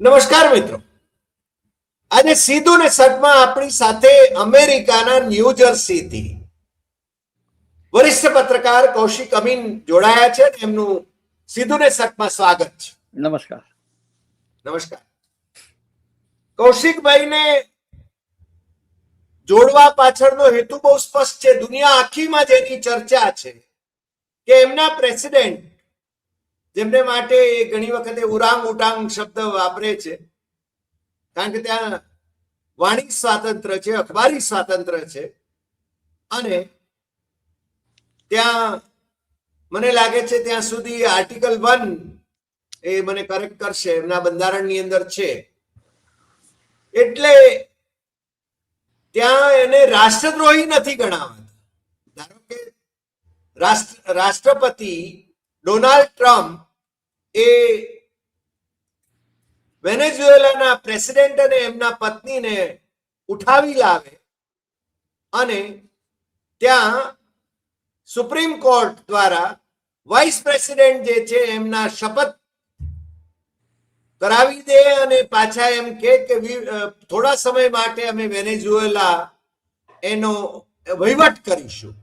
નમસ્કાર મિત્રો. આજે સીધું ને સટમાં આપણી સાથે અમેરિકાના ન્યૂજર્સીથી વરિષ્ઠ પત્રકાર કૌશિક અમીન જોડાયા છે એમનું સીધું ને સટમાં સ્વાગત છે. નમસ્કાર. નમસ્કાર. કૌશિકભાઈને જોડવા પાછળનો હેતુ બહુ સ્પષ્ટ છે. દુનિયા આખીમાં જેની ચર્ચા છે કે એમના પ્રેસિડેન્ટ જેમને માટે એ ઘણી વખતે ઉરાંગ ઉટાંગ શબ્દ વાપરે છે. કારણ કે ત્યાં વાણી સ્વાતંત્ર્ય છે, અખબારી સ્વાતંત્ર્ય છે. અને ત્યાં મને લાગે છે ત્યાં સુધી આર્ટિકલ વન એ મને કરેક્ટ કરશે, એમના બંધારણની અંદર છે. એટલે ત્યાં એને રાષ્ટ્રદ્રોહી નથી ગણાવતા. ધારો કે રાષ્ટ્ર, રાષ્ટ્રપતિ ડોનાલ્ડ ટ્રમ્પ એ વેનેઝુએલાના પ્રેસિડેન્ટ અને એમના પત્નીને ઉઠાવી લાવે અને ત્યાં સુપ્રીમ કોર્ટ દ્વારા વાઇસ પ્રેસિડેન્ટ જે છે એમના શપથ કરાવી દે અને પાછા એમ કે થોડા સમય માટે અમે વેનેઝુએલા એનો વહીવટ કરીશું.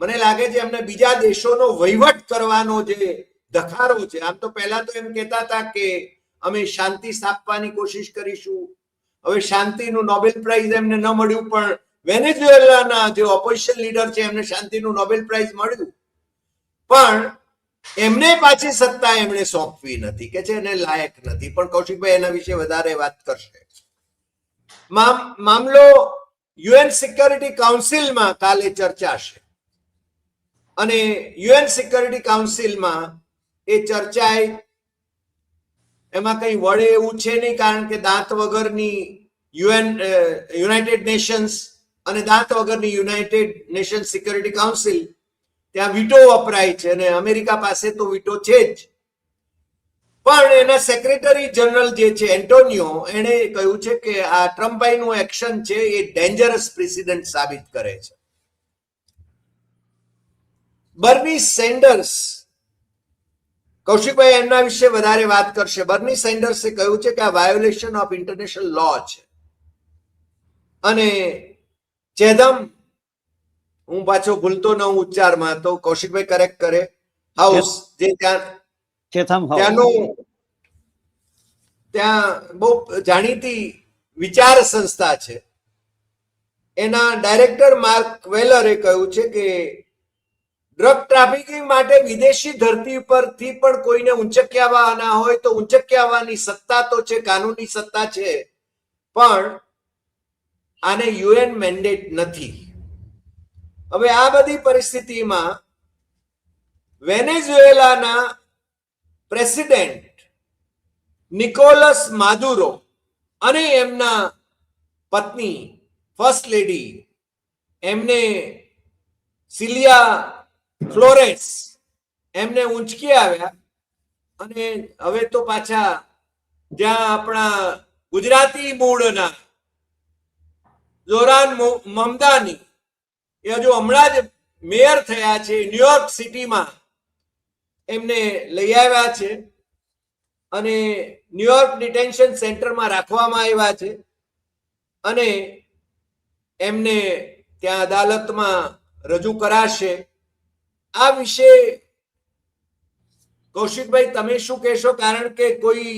મને લાગે છે એમને બીજા દેશોનો વહીવટ કરવાનો જે ધખારો છે. આમ તો પહેલા તો એમ કહેતા હતા કે અમે શાંતિ સ્થાપવાની કોશિશ કરીશું. હવે શાંતિનું નોબેલ પ્રાઇઝ એમને ન મળ્યું, પણ વેનેઝુએલાના જે ઓપોઝિશન લીડર છે, એમને શાંતિનું નોબેલ પ્રાઇઝ મળ્યું. પણ એમને પાછી સત્તા એમણે સોંપવી નથી, કે છે એને લાયક નથી. પણ કૌશિકભાઈ એના વિશે વધારે વાત કરશે. મામ- મામલો યુએન સિક્યોરિટી કાઉન્સિલમાં કાલે ચર્ચાશે. અને યુએન સિક્યોરિટી કાઉન્સિલમાં એ ચર્ચાએ એમાં કઈ વળે એવું છે નહીં, કારણ કે દાંત વગરની યુએન યુનાઇટેડ નેશન્સ અને દાંત વગરની યુનાઇટેડ નેશન સિક્યોરિટી કાઉન્સિલ ત્યાં વીટો વપરાય છે અને અમેરિકા પાસે તો વીટો છે જ. પણ એના સેક્રેટરી જનરલ જે છે એન્ટોનિયો એણે કહ્યું છે કે આ ટ્રમ્પભાઈનું એક્શન છે એ ડેન્જરસ પ્રેસિડન્ટ સાબિત કરે છે. બર્ની સેન્ડર્સ કૌશિકભાઈ એમના વિશે વધારે વાત કરશે. બર્ની સેન્ડર્સે કહ્યું છે કે આ વાયોલેશન ઓફ ઇન્ટરનેશનલ લો છે. અને ચેદમ હું પાછો ભૂલતો ન હું ઉચ્ચારમાં તો કૌશિકભાઈ કરેક્ટ કરે. હાઉસ જે ત્યાં ત્યાંનું ત્યાં બહુ જાણીતી વિચાર સંસ્થા છે. એના ડાયરેક્ટર માર્ક વેલરે કહ્યું છે કે ડ્રગ ટ્રાફિકિંગ માટે વિદેશી ધરતી પરથી પણ કોઈને ઉંચક્યાવાના હોય તો ઉંચક્યાવાની સત્તા તો છે, કાનૂની સત્તા છે. પણ આને યુએન મેન્ડેટ નથી. હવે આ બધી પરિસ્થિતિમાં વેનેઝુએલાના પ્રેસિડેન્ટ નિકોલસ માદુરો અને એમના પત્ની ફર્સ્ટ લેડી એમને સિલિયા ફ્લોરેન્સ. એમને ઊંચકી આવ્યા અને હવે તો પાછા જ્યાં આપણા ગુજરાતી મૂળના જોરાન મમદાની, એ હજુ હમણાં જ મેયર થયા છે ન્યુયોર્ક સિટીમાં. એમને લઈ આવ્યા છે અને ન્યુયોર્ક ડિટેન્શન સેન્ટરમાં રાખવામાં આવ્યા છે અને એમને ત્યાં અદાલતમાં રજૂ કરાશે. આ વિશે કૌશિકભાઈ, તમે શું કહેશો? કારણ કે કોઈ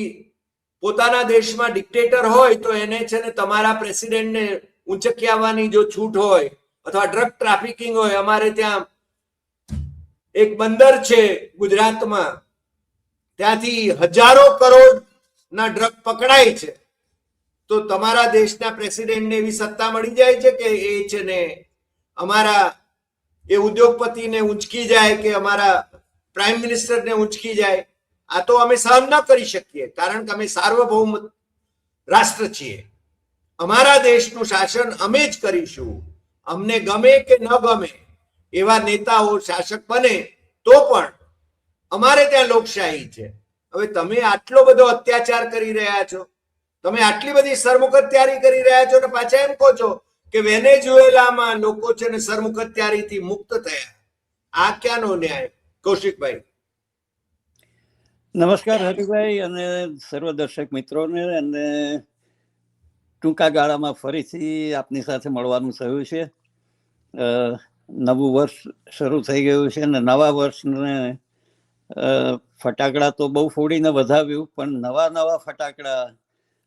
પોતાના દેશમાં ડિક્ટેટર હોય તો એને છે ને તમારા પ્રેસિડેન્ટને આવવાની જો છૂટ હોય અથવા ડ્રગ ટ્રાફિકિંગ હોય, અમારે ત્યાં એક બંદર છે ગુજરાતમાં. ત્યાંથી હજારો કરોડ ના ડ્રગ પકડાય છે. તો તમારા દેશના પ્રેસિડેન્ટને એવી સત્તા મળી જાય છે કે એ છે ને અમારા એ ઉદ્યોગપતિને ઉંચકી જાય કે અમારા પ્રાઇમ મિનિસ્ટરને ઉંચકી જાય, આ તો અમે સહન ન કરી શકીએ, કારણ કે અમે સાર્વભૌમ રાષ્ટ્ર છીએ. અમારા દેશનું શાસન અમે જ કરીશું. અમને ગમે કે ન ગમે એવા નેતાઓ શાસક બને, તો પણ અમારે ત્યાં લોકશાહી છે. હવે તમે આટલો બધો અત્યાચાર કરી રહ્યા છો, તમે આટલી બધી સરમુખત્યારી કરી રહ્યા છો ને પાછા એમ કહો છો કે વેનેઝુએલામાં લોકો છે ને સરમુખત્યારીથી મુક્ત થયા. આ ક્યાંનો ન્યાય? કૌશિકભાઈ. નમસ્કાર હરિભાઈ અને સર્વ દર્શક મિત્રોને અને ટૂંકા ગાળામાં ફરીથી આપની સાથે મળવાનું થયું છે. નવું વર્ષ શરૂ થઈ ગયું છે અને નવા વર્ષને ફટાકડા તો બહુ ફોડીને વધાવ્યું પણ નવા નવા ફટાકડા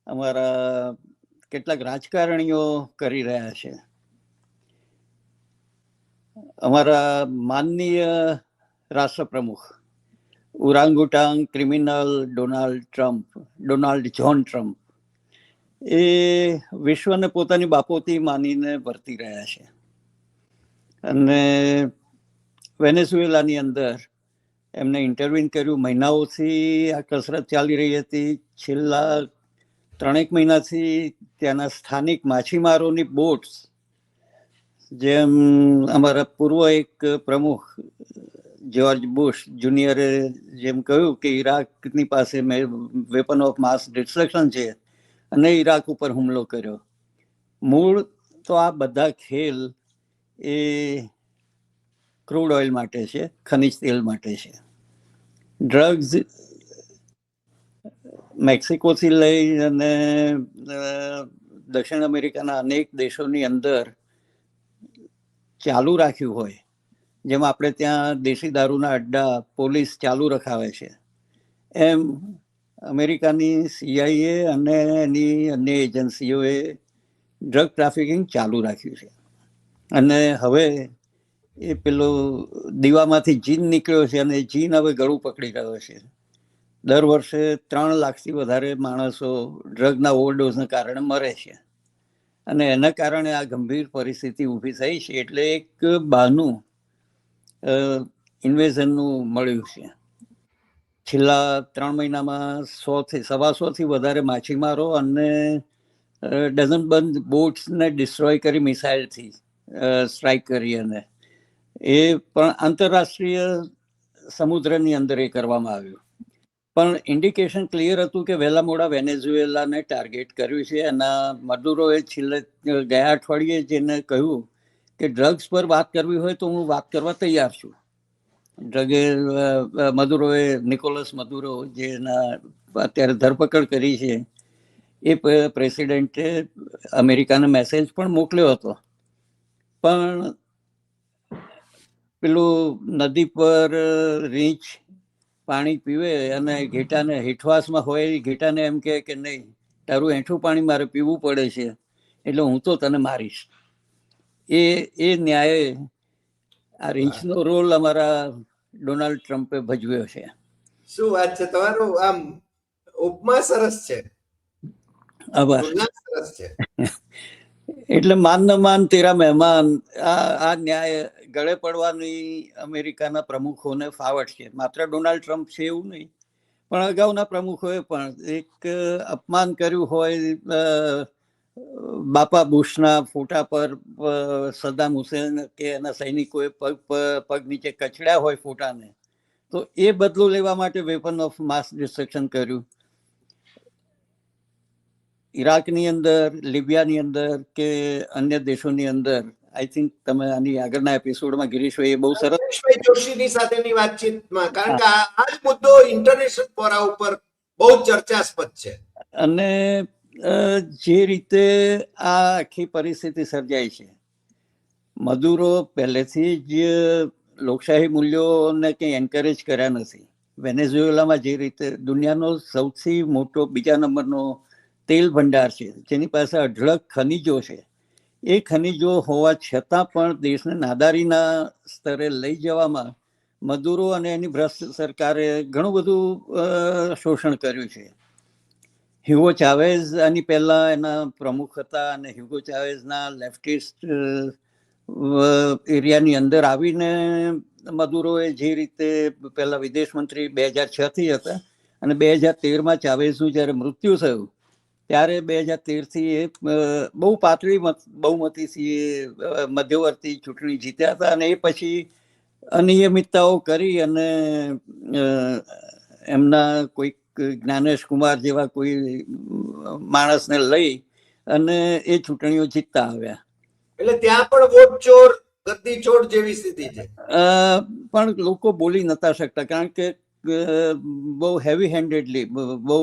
અમારા કેટલાક રાજકારણીઓ કરી રહ્યા છે. અમારા માનનીય રાષ્ટ્રપ્રમુખ, orangutan criminal Donald Trump, Donald John Trump, એ વિશ્વને પોતાની બાપોથી માનીને વર્તી રહ્યા છે. અને વેનેઝુએલાની અંદર એમને ઇન્ટરવ્યુ કર્યું. મહિનાઓથી આ કસરત ચાલી રહી હતી. છેલ્લા ત્રણેક મહિનાથી ત્યાંના સ્થાનિક માછીમારોની બોટ્સ જેમ અમારા પૂર્વ એક પ્રમુખ, જ્યોર્જ બુશ જુનિયરે જેમ કહ્યું કે ઈરાકની પાસે મેં વેપન ઓફ માસ ડિસ્ટ્રક્શન છે અને ઈરાક ઉપર હુમલો કર્યો. મૂળ તો આ બધા ખેલ એ ક્રૂડ ઓઇલ માટે છે, ખનિજ તેલ માટે છે. ડ્રગ્સ મેક્સિકોથી લઈ અને દક્ષિણ અમેરિકાના અનેક દેશોની અંદર ચાલુ રાખ્યું હોય, જેમ આપણે ત્યાં દેશી દારૂના અડ્ડા, પોલીસ ચાલુ રખાવે છે. એમ અમેરિકાની સીઆઈએ અને એની અન્ય એજન્સીઓએ ડ્રગ ટ્રાફિકિંગ ચાલુ રાખ્યું છે. અને હવે એ પેલો દીવામાંથી જીન નીકળ્યો છે અને જીન હવે ગળું પકડી રહ્યો છે. દર વર્ષે ત્રણ લાખથી વધારે માણસો ડ્રગના ઓવરડોઝના કારણે મરે છે. અને એના કારણે આ ગંભીર પરિસ્થિતિ ઊભી થઈ છે એટલે એક બહાનું ઇન્વેઝનનું મળ્યું છે. છેલ્લા ત્રણ મહિનામાં સોથી સવાસોથી વધારે માછીમારો અને ડઝન બંધ બોટ્સને ડિસ્ટ્રોય કરી મિસાઇલથી સ્ટ્રાઇક કરી અને એ પણ આંતરરાષ્ટ્રીય સમુદ્રની અંદર એ કરવામાં આવ્યું. પણ ઇન્ડિકેશન ક્લિયર હતું કે વહેલા મોડા વેનેઝુએલાને ટાર્ગેટ કર્યું છે એના મજૂરોએ છેલ્લે ગયા અઠવાડિયે જેને કહ્યું કે ડ્રગ્સ પર વાત કરવી હોય તો હું વાત કરવા તૈયાર છું. ડ્રગે મધુરોએ નિકોલસ મધુરો જેના અત્યારે ધરપકડ કરી છે, એ પ્રેસિડેન્ટે અમેરિકાને મેસેજ પણ મોકલ્યો હતો. પણ પેલું નદી પર રીંચ પાણી પીવે અને ઘેટાને હેઠવાસમાં હોય એ ઘેટાને એમ કહે કે નહીં તારું હેઠું પાણી મારે પીવું પડે છે એટલે હું તો તને મારીશ. એ એ ન્યાયે આ રીંછનો રોલ અમારા ડોનાલ્ડ ટ્રમ્પે ભજવ્યો છે. શું વાત છે? તમારું આમ ઉપમા સરસ છે. આભાર. સરસ છે. એટલે માન ન માન તેરા મહેમાન આ આ ન્યાય ગળે પડવાની અમેરિકાના પ્રમુખોને ફાવટ છે. માત્ર ડોનાલ્ડ ટ્રમ્પ છે એવું નહીં. પણ અગાઉના પ્રમુખોએ પણ એક અપમાન કર્યું હોય બાપા બુશના ફોટા પર સદ્દામ હુસેન કે એના સૈનિકોએ પગ પગ નીચે કચડ્યા હોય ફોટાને, તો એ બદલો લેવા માટે વેપન ઓફ માસ ડિસ્ટ્રક્શન કર્યું. ઈરાકની અંદર, લિબિયાની અંદર કે અન્ય દેશોની અંદર આઈ થિંક તમે આની આગળના એપિસોડમાં ગિરીશભાઈ બહુ સરસ ગિરીશભાઈ જોશીની સાથેની વાતચીતમાં કારણ કે આ જ મુદ્દો ઇન્ટરનેશનલ ફોરા ઉપર બહુ ચર્ચાસ્પદ છે. અને જે રીતે આ આખી પરિસ્થિતિ સર્જાઈ છે મદુરો પહેલેથી જ લોકશાહી મૂલ્યોને કંઈ એન્કરેજ કર્યા નથી. વેનેઝુએલામાં જે રીતે દુનિયાનો સૌથી મોટો બીજા નંબરનો તેલ ભંડાર છે જેની પાસે અઢળક ખનિજો છે એ ખનિજો હોવા છતાં પણ દેશને નાદારીના સ્તરે લઈ જવામાં મદુરો અને એની ભ્રષ્ટ સરકારે ઘણું બધું શોષણ કર્યું છે. હ્યુગો ચાવેઝ આની પહેલા એના પ્રમુખ હતા અને હ્યુગો ચાવેઝના લેફ્ટિસ્ટ એરિયાની અંદર આવીને મદુરોએ જે રીતે પહેલાં વિદેશ મંત્રી બે હજાર છથી હતા અને બે હજાર તેરમાં ચાવેઝનું જ્યારે મૃત્યુ થયું ત્યારે બે હજાર તેરથી એ બહુ પાતળી બહુમતી બહુમતીથી એ મધ્યવર્તી ચૂંટણી જીત્યા હતા અને એ પછી અનિયમિતતાઓ કરી અને એમના કોઈક જ્ઞાનેશ કુમાર જેવા કોઈ માણસને લઈ અને એ ચૂંટણીઓ જીતતા આવ્યા. એટલે ત્યાં પણ વોટ ચોર ગદ્દી ચોર જેવી સ્થિતિ છે. પણ લોકો બોલી નતા શકતા કારણ કે બહુ હેવી હેન્ડેડલી બહુ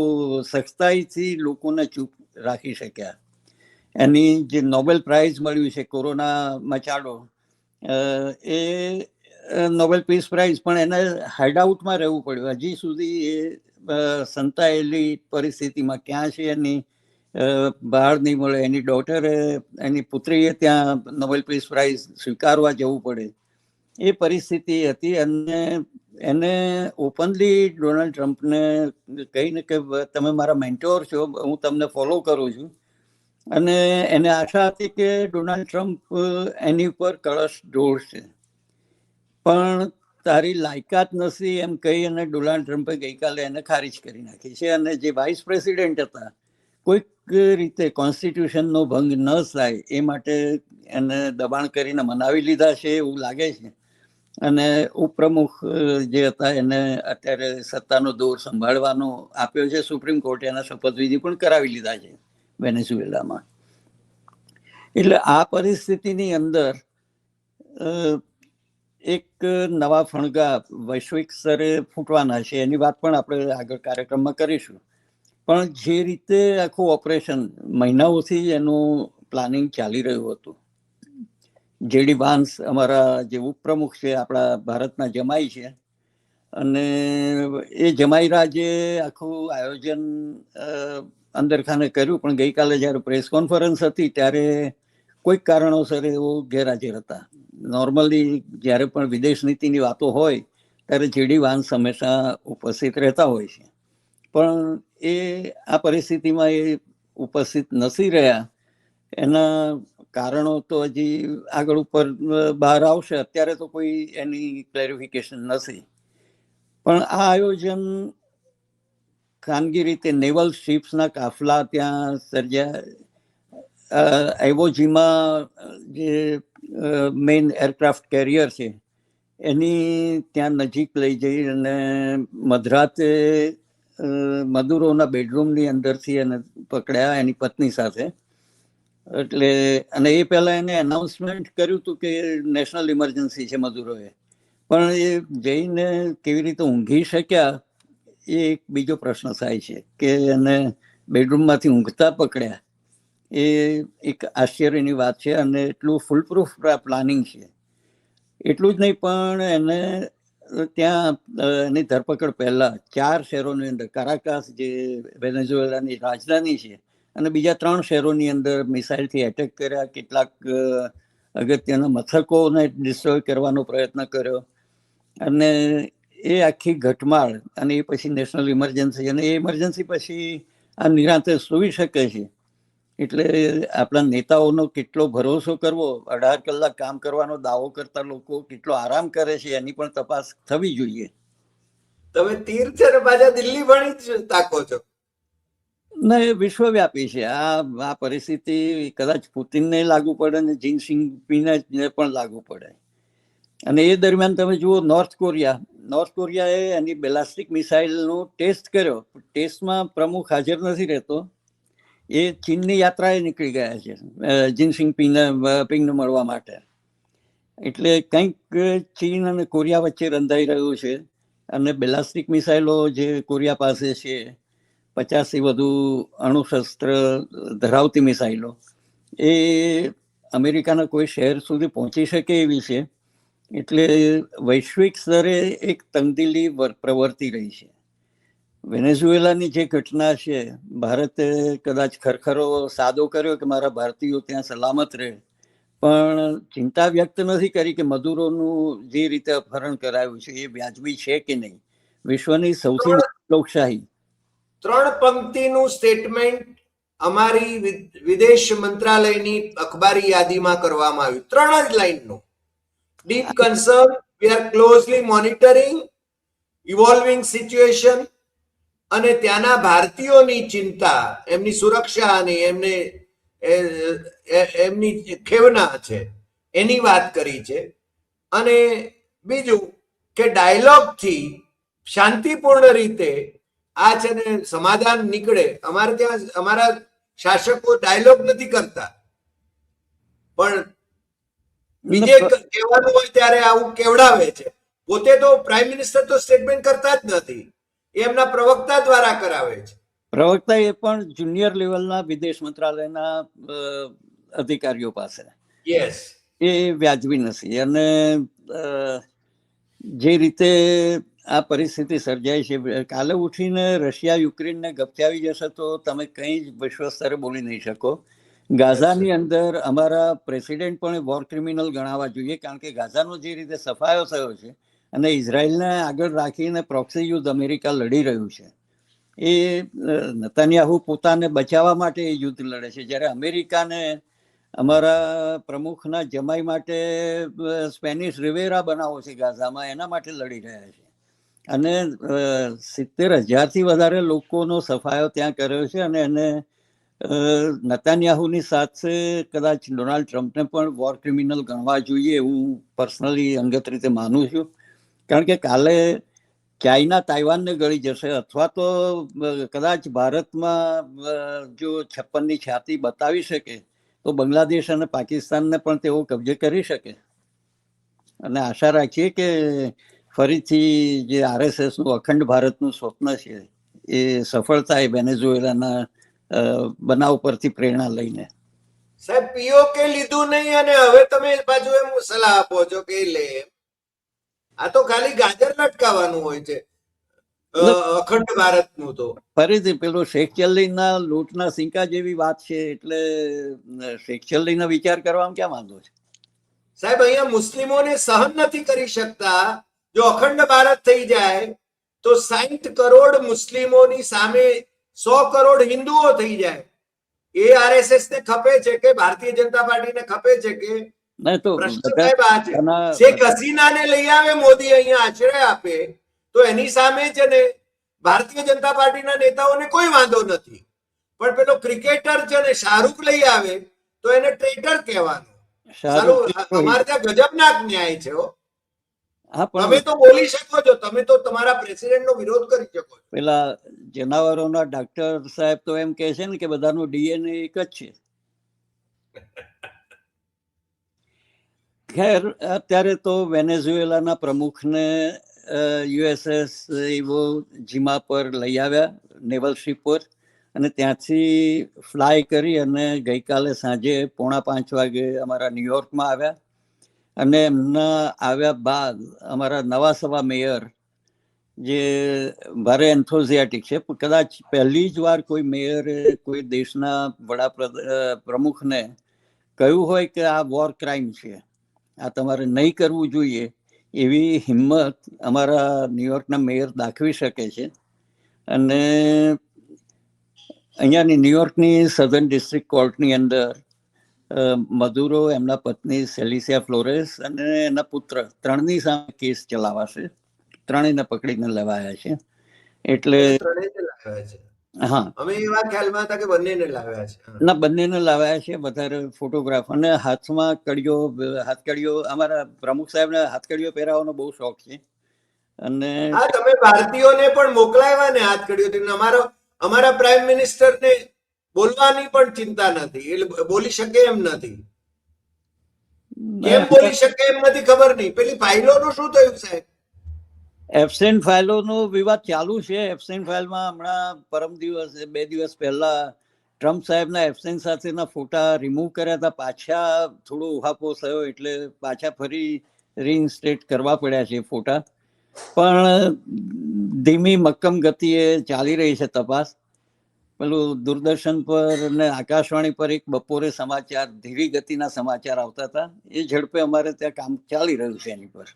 સખ્તાઈથી લોકોને ચૂપ રાખી શક્યા. એની જે નોબેલ પ્રાઇઝ મળ્યું છે કોરોના મચાડો એ નોબેલ પીસ પ્રાઇઝ, પણ એને હાઇડઆઉટમાં રહેવું પડ્યું. હજી સુધી એ સંતાયેલી પરિસ્થિતિમાં ક્યાં છે એની બહાર નહીં મળે. એની ડોટરે, એની પુત્રીએ ત્યાં નોબેલ પીસ પ્રાઇઝ સ્વીકારવા જવું પડે. એ પરિસ્થિતિ હતી અને એને ઓપનલી ડોનાલ્ડ ટ્રમ્પને કહીને કે તમે મારા મેન્ટોર છો, હું તમને ફોલો કરું છું. અને એને આશા હતી કે ડોનાલ્ડ ટ્રમ્પ એની ઉપર કળશ ઢોળશે પણ તારી લાયકાત નથી એમ કહી અને ડોનાલ્ડ ટ્રમ્પે ગઈકાલે એને ખારીજ કરી નાખી છે અને જે વાઇસ પ્રેસિડેન્ટ હતા, કોઈક રીતે કોન્સ્ટિટ્યુશનનો ભંગ ન થાય એ માટે એને દબાણ કરીને મનાવી લીધા છે એવું લાગે છે. અને ઉપપ્રમુખ જે હતા એને અત્યારે સત્તાનો દોર સંભાળવાનો આપ્યો છે સુપ્રીમ કોર્ટે એના શપથવિધિ પણ કરાવી લીધા છે વેનેઝુએલામાં. એટલે આ પરિસ્થિતિની અંદર એક નવા ફણગા વૈશ્વિક સ્તરે ફૂટવાના છે એની વાત પણ આપણે આગળ કાર્યક્રમમાં કરીશું. પણ જે રીતે આખું ઓપરેશન મહિનાઓથી એનું પ્લાનિંગ ચાલી રહ્યું હતું જેડી વાન્સ અમારા જે ઉપપ્રમુખ છે, આપણા ભારતના જમાઈ છે. અને એ જમાઈ રાજે આખું આયોજન અંદરખાને કર્યું, પણ ગઈકાલે જ્યારે પ્રેસ કોન્ફરન્સ હતી, ત્યારે કોઈક કારણોસર એવો ગેરહાજર હતા. નોર્મલી જ્યારે પણ વિદેશ નીતિની વાતો હોય, ત્યારે જેડી વાન્સ હંમેશા ઉપસ્થિત રહેતા હોય છે. પણ એ આ પરિસ્થિતિમાં એ ઉપસ્થિત નથી રહ્યા. એના કારણો તો હજી આગળ ઉપર બહાર આવશે. અત્યારે તો કોઈ એની ક્લેરિફિકેશન નથી. પણ આ આયોજન ખાનગી રીતે નેવલ શિપ્સના કાફલા ત્યાં સર્જ્યા. એવોજીમાં જે મેઇન એરક્રાફ્ટ કેરિયર છે, એની ત્યાં નજીક લઈ જઈ અને મધરાતે મધુરોના બેડરૂમની અંદરથી એને પકડ્યા એની પત્ની સાથે. એટલે, અને એ પહેલાં એને અનાઉન્સમેન્ટ કર્યું હતું કે નેશનલ ઇમરજન્સી છે મજૂરોએ પણ એ જઈને કેવી રીતે ઊંઘી શક્યા, એ એક બીજો પ્રશ્ન થાય છે કે એને બેડરૂમમાંથી ઊંઘતા પકડ્યા. એ એક આશ્ચર્યની વાત છે અને એટલું ફૂલપ્રૂફ પ્લાનિંગ છે. એટલું જ નહીં, પણ એને ત્યાં એની ધરપકડ પહેલાં ચાર શહેરોની અંદર કારાકાસ જે વેનેઝુએલાની રાજધાની છે અને બીજા ત્રણ શહેરોની અંદર મિસાઇલથી એટેક કર્યા, કેટલાક અગત્યના મથકોને ડિસ્ટ્રોય કરવાનો પ્રયત્ન કર્યો. અને એ આખી ઘટમાળ અને એ પછી નેશનલ ઇમરજન્સી અને એ ઇમરજન્સી પછી આ નિરાંતે સૂઈ શકે છે. એટલે આપણા નેતાઓનો કેટલો ભરોસો કરવો, અઢાર કલાક કામ કરવાનો દાવો કરતા લોકો કેટલો આરામ કરે છે, એની પણ તપાસ થવી જોઈએ. તમે તીર્થ છે પાછા દિલ્હી ભણી જ તાકો છો. ના એ વિશ્વવ્યાપી છે. આ આ પરિસ્થિતિ કદાચ પુતિનને લાગુ પડે ને જીન સિંગપીને પણ લાગુ પડે. અને એ દરમિયાન તમે જુઓ નોર્થ કોરિયા. નોર્થ કોરિયાએ એની બેલાસ્ટિક મિસાઇલનો ટેસ્ટ કર્યો. ટેસ્ટમાં પ્રમુખ હાજર નથી રહેતો. એ ચીનની યાત્રાએ નીકળી ગયા છે અ, જીનસિંગ પિંગને પિંગને મળવા માટે. એટલે કંઈક ચીન અને કોરિયા વચ્ચે રંધાઈ રહ્યું છે. અને બેલાસ્ટિક મિસાઇલો જે કોરિયા પાસે છે પચાસથી વધુ અણુશસ્ત્ર ધરાવતી મિસાઇલો, એ અમેરિકાના કોઈ શહેર સુધી પહોંચી શકે એવી છે. એટલે વૈશ્વિક સ્તરે એક તંગદિલી વર- પ્રવર્તી રહી છે. વેનેઝુએલાની જે ઘટના છે, ભારતે કદાચ ખરખરો સાદો કર્યો કે મારા ભારતીયો ત્યાં સલામત રહે, પણ ચિંતા વ્યક્ત નથી કરી કે મધુરોનું જે રીતે અપહરણ કરાયું છે એ વ્યાજબી છે કે નહીં. વિશ્વની સૌથી લોકશાહી ત્રણ પંક્તિનું સ્ટેટમેન્ટ અમારી વિદેશ મંત્રાલયની અખબારી યાદીમાં કરવામાં આવ્યું. ત્રણ જ લાઈનનું. Deep concern we are closely monitoring evolving situation અને ત્યાંના ભારતીયોની ચિંતા, એમની સુરક્ષા અને એમને એમની ખેવના છે, એની વાત કરી છે. અને બીજું કે ડાયલોગથી શાંતિપૂર્ણ રીતે આ છે ને સમાધાન નીકળે. અમારે ત્યાં અમારા શાસકો ડાયલોગ નથી કરતા. પણ બીજે કહેવાનું હોય ત્યારે આવું કેવડાવે છે. પોતે તો પ્રાઇમ મિનિસ્ટર તો સ્ટેટમેન્ટ કરતા જ નથી. એમના પ્રવક્તા દ્વારા કરાવે છે. પ્રવક્તા એ પણ જુનિયર લેવલના વિદેશ મંત્રાલયના અધિકારીઓ પાસે. યસ એ વ્યાજબી નથી. અને જે રીતે આ પરિસ્થિતિ સર્જાય છે. કાલે ઉઠીને રશિયા યુક્રેનને ગપચાવી જશે તો તમે કંઈ જ વિશ્વ સ્તરે બોલી નહીં શકો. ગાઝાની અંદર અમારા પ્રેસિડેન્ટ પણ વોર ક્રિમિનલ ગણાવવા જોઈએ કારણ કે ગાઝાનો જે રીતે સફાયો થયો છે અને ઇઝરાયલને આગળ રાખીને પ્રોક્સી યુદ્ધ અમેરિકા લડી રહ્યું છે એ નતાન્યાહુ પોતાને બચાવવા માટે એ યુદ્ધ લડે છે. જ્યારે અમેરિકાને અમારા પ્રમુખના જમાઈ માટે સ્પેનિશ રિવેરા બનાવો છે ગાઝામાં એના માટે લડી રહ્યા છે. અને સિત્તેર હજારથી વધારે લોકોનો સફાયો ત્યાં કર્યો છે અને એને નતાન્યાહુની સાથે કદાચ ડોનાલ્ડ ટ્રમ્પને પણ વોર ક્રિમિનલ ગણવા જોઈએ હું પર્સનલી અંગત રીતે માનું છું. કારણ કે કાલે ચાઇના તાઇવાનને ગળી જશે અથવા તો કદાચ ભારતમાં જો છપ્પનની છાતી બતાવી શકે, તો બાંગ્લાદેશ અને પાકિસ્તાનને પણ તેઓ કબજે કરી શકે. અને આશા રાખીએ કે ફરીથી જે આરએસએસનું અખંડ ભારતનું સ્વપ્ન છે એ સફળ થાય વેનેઝુએલાના બનાવ પરથી પ્રેરણા લઈને. સાહેબ પીઓકે લીધું નહીં અને હવે તમે પાછું એમ સલાહ આપો છો કે લે. આ તો ખાલી ગાજર લટકાવવાનું હોય છે અખંડ ભારતનું તો. ફરીથી પેલું શેખ ચલ્લીના લૂંટના સિંકા જેવી વાત છે એટલે શેખ ચલ્લીનો વિચાર કરવામાં ક્યાં વાંધો છે? સાહેબ અહીંયા મુસ્લિમોને સહન નથી કરી શકતા. જો અખંડ ભારત થઈ જાય તો સાહીઠ કરોડ મુસ્લિમોની સામે સો કરોડ હિન્દુઓ થઈ જાય. એ આરએસએસ ને ખપે છે કે ભારતીય જનતા પાર્ટીને ખપે છે કે? શેખ હસીનાને લઈ આવે મોદી અહીંયા આશ્રય આપે તો એની સામે છે ને ભારતીય જનતા પાર્ટીના નેતાઓને કોઈ વાંધો નથી. પણ પેલો ક્રિકેટર છે ને શાહરૂખ લઈ આવે તો એને ટ્રેટર કહેવાનું. અમારે ત્યાં ગજબનાક ન્યાય છે હો. હા તમે પણ તો બોલી શકો છો તમે તો તમારા પ્રેસિડેન્ટ નો વિરોધ કરી શકો છો પેલા જનાવરોના ડોક્ટર સાહેબ તો એમ કહે છે ને કે બધાનું ડીએનએ એક જ છે ખેર અત્યારે તો વેનેઝુએલાના પ્રમુખને યુએસએસ એવો જીમા પર લઈ આવ્યા નેવલ શિપ પર અને ત્યાંથી ફ્લાય કરી અને ગઈકાલે સાંજે પોણા પાંચ વાગે અમારા ન્યુયોર્કમાં આવ્યા અને એમના આવ્યા બાદ અમારા નવા સવા મેયર જે ભારે એન્થોઝિયાટિક છે, કદાચ પહેલી જ વાર કોઈ મેયરે કોઈ દેશના વડાપ્રધાન પ્રમુખને કહ્યું હોય કે આ વોર ક્રાઇમ છે, આ તમારે નહીં કરવું જોઈએ એવી હિંમત અમારા ન્યુયોર્કના મેયર દાખવી શકે છે. અને અહીંયાની ન્યુયોર્કની સધર્ન ડિસ્ટ્રિક્ટ કોર્ટની અંદર મધુરો એમના પત્ની સેલિસિયા ફ્લોરેસ અને એના પુત્ર ત્રણની સામે કેસ ચલાવાશે. ત્રણેયને પકડીને લેવાયા છે. એટલે ત્રણેયને લાવ્યા છે? હા. અમે એવા ખ્યાલમાં હતા કે બંનેને લાવ્યા છે. ના બંનેને લાવ્યા છે વધારે ફોટોગ્રાફ. અને હાથમાં કડીઓ હાથકડીઓ અમારા પ્રમુખ સાહેબને હાથકડીઓ પહેરાવવાનો બહુ શોખ છે. અને હા તમે ભારતીયોને પણ મોકલાવ્યા ને હાથ કડ્યો અમારો અમારા પ્રાઇમ મિનિસ્ટરને બોલવાની પણ ચિંતા નથી. એટલે બોલી શકે એમ નથી. કેમ બોલી શકે એમ નથી ખબર નહીં. પેલી ફાઇલોનું શું થયું સાહેબ? એબસેન્ટ ફાઇલોનો વિવાદ ચાલુ છે. એબસેન્ટ ફાઇલમાં હમણાં પરમ દિવસ બે દિવસ પહેલા ટ્રમ્પ સાહેબના એબસેન્ટ સાથેના ફોટા રિમૂવ કર્યા હતા. પાછા થોડો ઉહાપો થયો એટલે પાછા ફરી રીઇન્સ્ટેટ કરવા પડ્યા છે ફોટા. પણ ધીમી મક્કમ ગતિએ ચાલી રહી છે તપાસ. પેલું દૂરદર્શન પર ને આકાશવાણી પર એક બપોરે સમાચાર ધીરી ગતિના સમાચાર આવતા હતા. એ ઝડપે અમારે ત્યાં કામ ચાલી રહ્યું છે એની પર.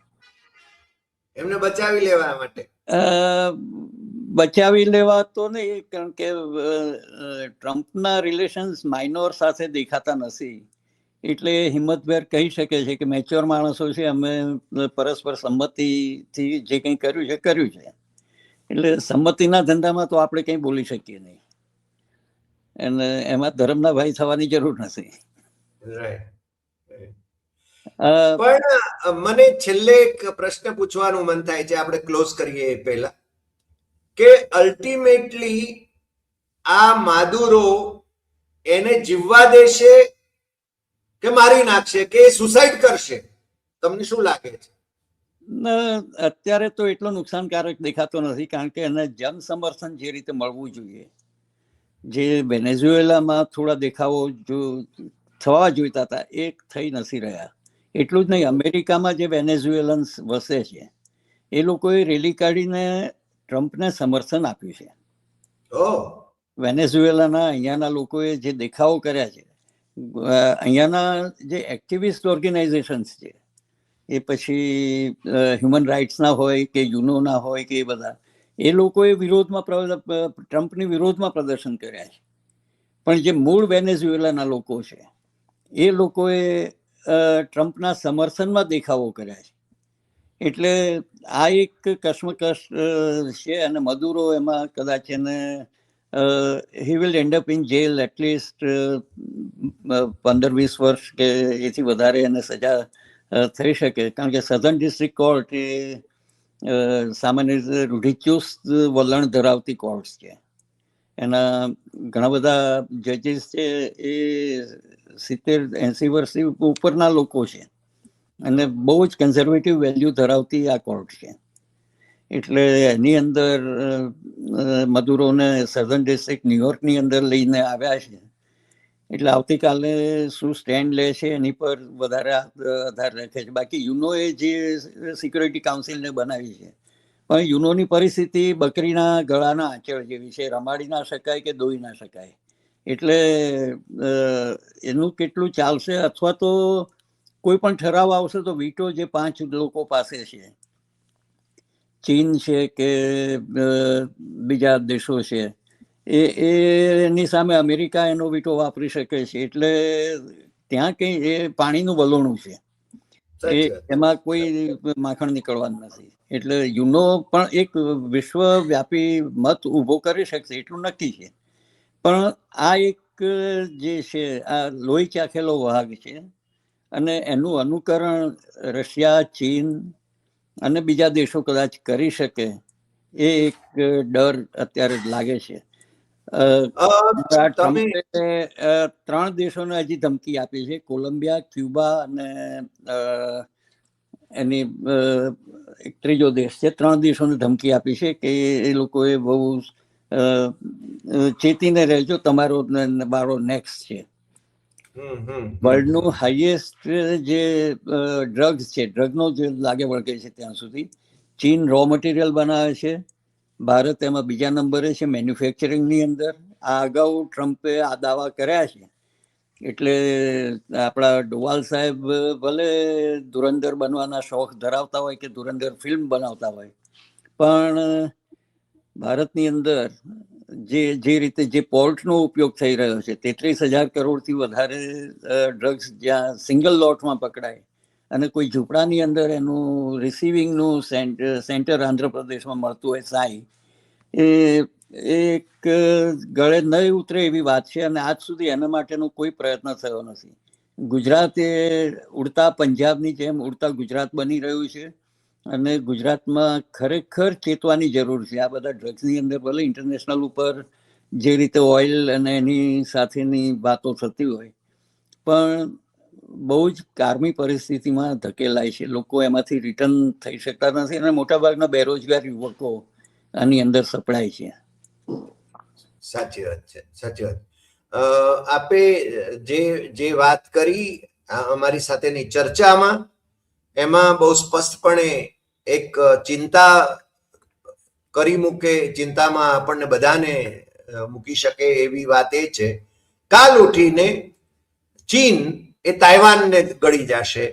એમને બચાવી લેવા માટે? બચાવી લેવા તો નહીં કારણ કે ટ્રમ્પના રિલેશન્સ માઇનોર સાથે દેખાતા નથી. એટલે હિંમતભેર કહી શકે છે કે મેચ્યોર માણસો છે અમે પરસ્પર સંમતિથી જે કંઈ કર્યું છે કર્યું છે. એટલે સંમતિના ધંધામાં તો આપણે કંઈ બોલી શકીએ નહીં. અને એમાં ધર્મના ભાઈ થવાની જરૂર નથી. પણ મને છેલ્લે એક પ્રશ્ન પૂછવાનું મન થાય છે આપણે ક્લોઝ કરીએ એ પહેલા. કે અલ્ટિમેટલી આ માદુરો એને જીવવા દેશે કે મારી નાખશે કે સુસાઇડ કરશે? તમને શું લાગે છે? અત્યારે તો એટલો નુકસાનકારક દેખાતો નથી કારણ કે એને જન સમર્થન જે રીતે મળવું જોઈએ જે વેનેઝુએલામાં થોડા દેખાવો જો થવા જોઈતા હતા એ થઈ નથી રહ્યા. એટલું જ નહીં અમેરિકામાં જે વેનેઝુએલન્સ વસે છે એ લોકોએ રેલી કાઢીને ટ્રમ્પને સમર્થન આપ્યું છે. વેનેઝુએલાના અહીંયાના લોકોએ જે દેખાવો કર્યા છે અહીંયાના જે એક્ટિવિસ્ટ ઓર્ગેનાઇઝેશન્સ છે એ પછી હ્યુમન રાઇટ્સના હોય કે યુનોના હોય કે એ બધા એ લોકોએ વિરોધમાં ટ્રમ્પની વિરોધમાં પ્રદર્શન કર્યા છે. પણ જે મૂળ વેનેઝુએલાના લોકો છે, એ લોકોએ ટ્રમ્પના સમર્થનમાં દેખાવો કર્યા છે. એટલે આ એક કશ્મકશ છે અને મધુરો એમાં કદાચ એને he will end up in jail at least પંદર વીસ વર્ષ કે એથી વધારે એને સજા થઈ શકે. કારણ કે સધન ડિસ્ટ્રિક્ટ કોર્ટ એ સામાન્ય રીતે રૂઢિચુસ્ત વલણ ધરાવતી કોર્ટ્સ છે. એના ઘણા બધા જજીસ છે, એ સિત્તેર, એંસી વર્ષથી ઉપરના લોકો છે. અને બહુ જ કન્ઝર્વેટિવ વેલ્યુ ધરાવતી આ કોર્ટ છે. એટલે એની અંદર મદુરોને સધન ડિસ્ટ્રિક્ટ ન્યુયોર્કની અંદર લઈને આવ્યા છે. એટલે આવતીકાલે શું સ્ટેન્ડ લે છે એની પર વધારે આધાર રાખે છે. બાકી યુનોએ જે સિક્યોરિટી કાઉન્સિલને બનાવી છે, પણ યુનોની પરિસ્થિતિ બકરીના ગળાના આંચળ જેવી છે. રમાડી ના શકાય કે દોઈ ના શકાય? એટલે એનું કેટલું ચાલશે? અથવા તો કોઈ પણ ઠરાવ આવશે તો વીટો જે પાંચ લોકો પાસે છે, ચીન છે કે બીજા દેશો છે એ એ- એની સામે અમેરિકા એનો વીટો વાપરી શકે છે. એટલે ત્યાં કઈ એ પાણીનું વલોણું છે. એ એમાં કોઈ માખણ નીકળવાનું નથી. એટલે યુનો પણ એક વિશ્વવ્યાપી મત ઊભો કરી શકશે એટલું નક્કી છે. પણ આ એક જે છે આ લોહી ચાખેલો વાઘ છે અને એનું અનુકરણ રશિયા ચીન અને બીજા દેશો કદાચ કરી શકે એ એક ડર અત્યારે લાગે છે. ત્રણ દેશોને હજી ધમકી આપી છે. કોલંબિયા ક્યુબા અને એની એક ત્રીજો દેશ છે. ત્રણ દેશોને ધમકી આપી છે કે એ લોકોએ બહુ ચેતીને રહેજો. તમારો બારો નેક્સ્ટ છે. વર્લ્ડનું હાઈએસ્ટ જે ડ્રગ્સ છે ડ્રગનો જે લાગે વળગે છે ત્યાં સુધી ચીન રો મટીરિયલ બનાવે છે. ભારત એમાં બીજા નંબરે છે મેન્યુફેક્ચરિંગની અંદર. આ અગાઉ ટ્રમ્પે આ દાવા કર્યા છે. એટલે આપણા ડોવાલ સાહેબ ભલે ધુરંધર બનવાના શોખ ધરાવતા હોય કે ધુરંધર ફિલ્મ બનાવતા હોય, પણ ભારતની અંદર જે જે રીતે જે પોર્ટનો ઉપયોગ થઈ રહ્યો છે, તેત્રીસ હજાર કરોડથી વધારે ડ્રગ્સ જ્યાં સિંગલ લોટમાં પકડાય અને કોઈ ઝૂંપડાની અંદર એનું રિસીવિંગનું સેન્ટર આંધ્રપ્રદેશમાં મળતું હોય, સાઈ, એ એક ગળે નહીં ઉતરે એવી વાત છે અને આજ સુધી એના માટેનો કોઈ પ્રયત્ન થયો નથી. ગુજરાત એ ઉડતા પંજાબની જેમ ઉડતા ગુજરાત બની રહ્યું છે અને ગુજરાતમાં ખરેખર ચેતવાની જરૂર છે. આ બધા ડ્રગ્સની અંદર ભલે ઇન્ટરનેશનલ ઉપર જે રીતે ઓઇલ અને એની સાથેની વાતો થતી હોય, પણ બહુ જ કારમી પરિસ્થિતિમાં ધકેલાય છે. લોકો એમાંથી રિટર્ન થઈ શકતા નથી અને મોટાભાગના બેરોજગાર યુવકો આની અંદર સપડાય છે. સાચી વાત છે, સાચી વાત. આપે જે જે વાત કરી અમારી સાથેની ચર્ચામાં, એમાં બહુ સ્પષ્ટપણે એક ચિંતા કરી મૂકે, ચિંતામાં આપણને બધાને મૂકી શકે એવી વાત એ છે. કાલ ઉઠીને ચીન એ તાઇવાનને ગળી જશે.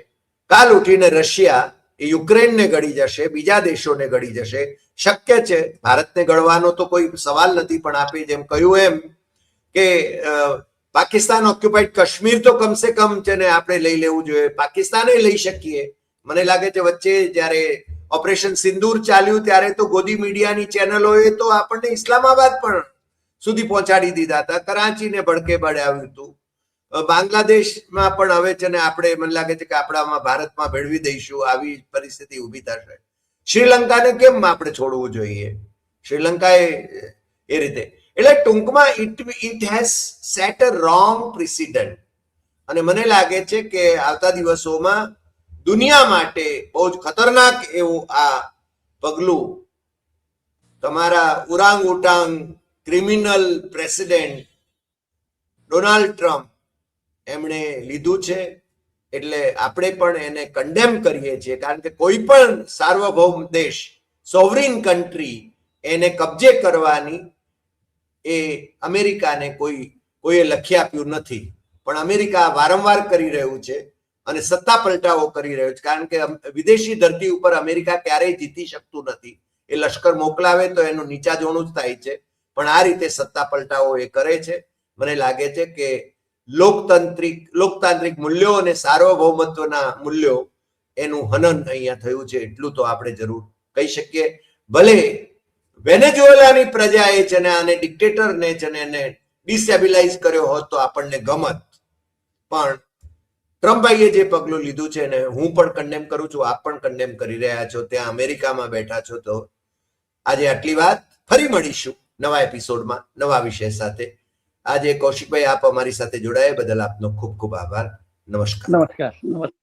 કાલ ઉઠીને રશિયા એ યુક્રેનને ગળી જશે, બીજા દેશોને ગળી જશે. શક્ય છે ભારતને ગળવાનો તો કોઈ સવાલ નથી, પણ આપે જેમ કહ્યું એમ કે પાકિસ્તાન ઓક્યુપાઈડ કાશ્મીર તો કમસે કમ છે ને આપણે લઈ લેવું જોઈએ. પાકિસ્તાને લઈ શકીએ. મને લાગે છે વચ્ચે જ્યારે ઓપરેશન સિંદૂર ચાલ્યું ત્યારે તો ગોદી મીડિયાની ચેનલોએ તો આપણને ઇસ્લામાબાદ પણ સુધી પહોંચાડી દીધા હતા. કરાંચીને ભડકે બળાવ્યું હતું. બાંગ્લાદેશમાં પણ હવે છે ને આપણે મને લાગે છે કે આપણામાં ભારતમાં ભેળવી દઈશું, આવી પરિસ્થિતિ ઊભી થશે. શ્રીલંકાને કેમ આપણે છોડવું જોઈએ? શ્રીલંકા એ એ રીતે. એટલે ટૂંકમાં it it has set a wrong precedent અને મને લાગે છે કે આવતા દિવસોમાં દુનિયા માટે બહુ જ ખતરનાક એવું આ પગલું તમારા orangutan criminal president Donald Trump એમણે લીધું છે, એટલે આપણે પણ એને કન્ડેમ કરીએ છીએ. કારણ કે કોઈ પણ સાર્વભૌમ દેશ સોવરિન કન્ટ્રી એને કબજે કરવાની એ અમેરિકાને કોઈ, કોઈએ લખી આપ્યું નથી. પણ અમેરિકા વારંવાર કરી રહ્યું છે અને સત્તા પલટાવો કરી રહ્યો છે. કારણ કે વિદેશી ધરતી ઉપર અમેરિકા ક્યારેય જીતી શકતું નથી. એ લશ્કર મોકલાવે તો એનું નીચા જોણું જ થાય છે. પણ આ રીતે સત્તા પલટાવો એ કરે છે. મને લાગે છે કે લોકતાંત્રિક લોકતાંત્રિક મૂલ્યો અને સાર્વભૌમત્વના મૂલ્યો એનું હનન અહીંયા થયું છે, એટલું તો આપણે જરૂર કહી શકીએ. ભલે વેનેઝુએલાની પ્રજાએ છે ને આને ડિક્ટેટરને છે ને એને ડિસેબિલાઇઝ કર્યો હોત તો આપણને ગમત. પણ ટ્રમ્પભાઈએ જે પગલું લીધું છે ને, હું પણ કન્ડેમ કરું છું, આપ પણ કન્ડેમ કરી રહ્યા છો, ત્યાં અમેરિકામાં બેઠા છો તો આજે આટલી વાત. ફરી મળીશું નવા એપિસોડમાં નવા વિષય સાથે. આજે કૌશિકભાઈ આપ અમારી સાથે જોડાયા બદલ આપનો ખૂબ ખૂબ આભાર. નમસ્કાર. નમસ્કાર. નમસ્કાર.